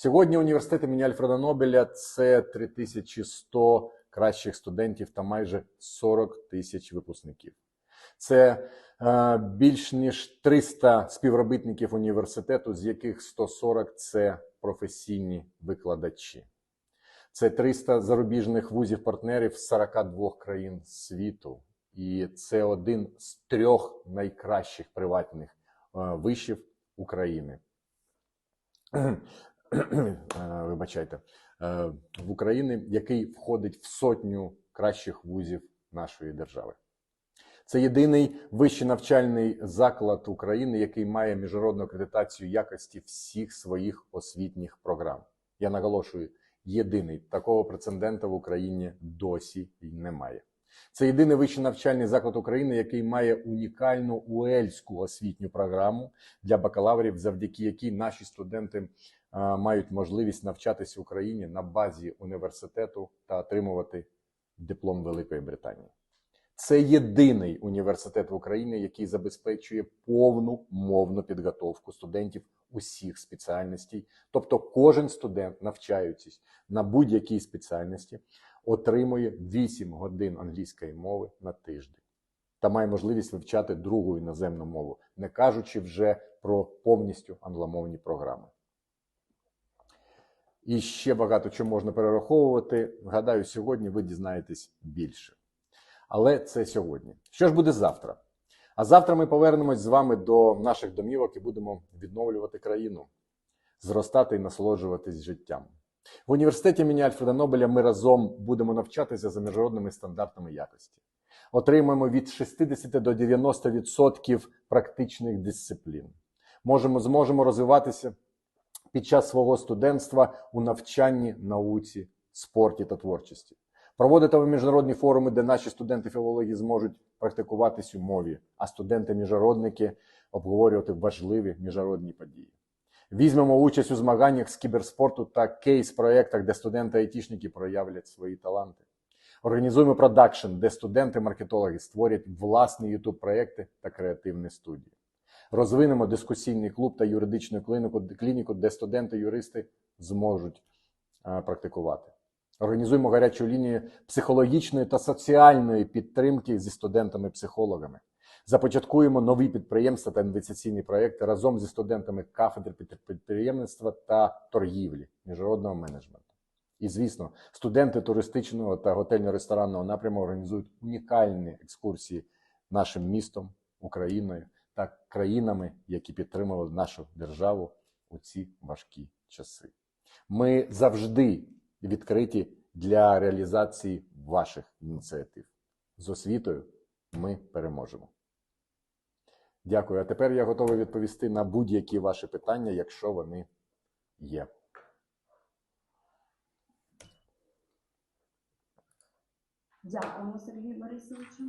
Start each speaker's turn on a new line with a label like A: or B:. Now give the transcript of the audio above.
A: Сьогодні університет імені Альфреда Нобеля це 3100 кращих студентів та майже 40 тисяч випускників. Це е, більш ніж 300 співробітників університету, з яких 140 це професійні викладачі. Це 300 зарубіжних вузів-партнерів з 42 країн світу. І це один з трьох найкращих приватних е, вишів України. Е, Вибачайте, Е, в Україні, який входить в сотню кращих вузів нашої держави. Це єдиний вищий навчальний заклад України, який має міжнародну акредитацію якості всіх своїх освітніх програм. Я наголошую, єдиний такого прецедента в Україні досі й немає. Це єдиний вищий навчальний заклад України, який має унікальну уельську освітню програму для бакалаврів, завдяки якій наші студенти мають можливість навчатися в Україні на базі університету та отримувати диплом Великої Британії. Це єдиний університет в Україні, який забезпечує повну мовну підготовку студентів усіх спеціальностей. Тобто, кожен студент, навчаючись на будь-якій спеціальності, отримує 8 годин англійської мови на тиждень та має можливість вивчати другу іноземну мову, не кажучи вже про повністю англомовні програми. І ще багато чого можна перераховувати. Гадаю, сьогодні ви дізнаєтесь більше. Але це сьогодні. Що ж буде завтра? А завтра ми повернемось з вами до наших домівок і будемо відновлювати країну, зростати і насолоджуватись життям. В університеті імені Альфреда Нобеля ми разом будемо навчатися за міжнародними стандартами якості. Отримаємо від 60 до 90% практичних дисциплін. Можемо, зможемо розвиватися під час свого студентства у навчанні, науці, спорті та творчості. Проводитиме міжнародні форуми, де наші студенти філології зможуть практикуватись у мові, а студенти-міжнародники обговорювати важливі міжнародні події. Візьмемо участь у змаганнях з кіберспорту та кейс-проєктах, де студенти-айтішники проявлять свої таланти. Організуємо продакшн, де студенти-маркетологи створять власні ютуб-проєкти та креативні студії. Розвинемо дискусійний клуб та юридичну клініку, де студенти-юристи зможуть а, практикувати. Організуємо гарячу лінію психологічної та соціальної підтримки зі студентами-психологами. Започаткуємо нові підприємства та інвестиційні проекти разом зі студентами кафедри підприємництва та торгівлі міжнародного менеджменту. І, звісно, студенти туристичного та готельно-ресторанного напряму організують унікальні екскурсії нашим містом, Україною та країнами, які підтримували нашу державу у ці важкі часи. Ми завжди відкриті для реалізації ваших ініціатив. З освітою ми переможемо. Дякую. А тепер я готовий відповісти на будь-які ваші питання, якщо вони є.
B: Дякуємо, Сергію Борисовичу.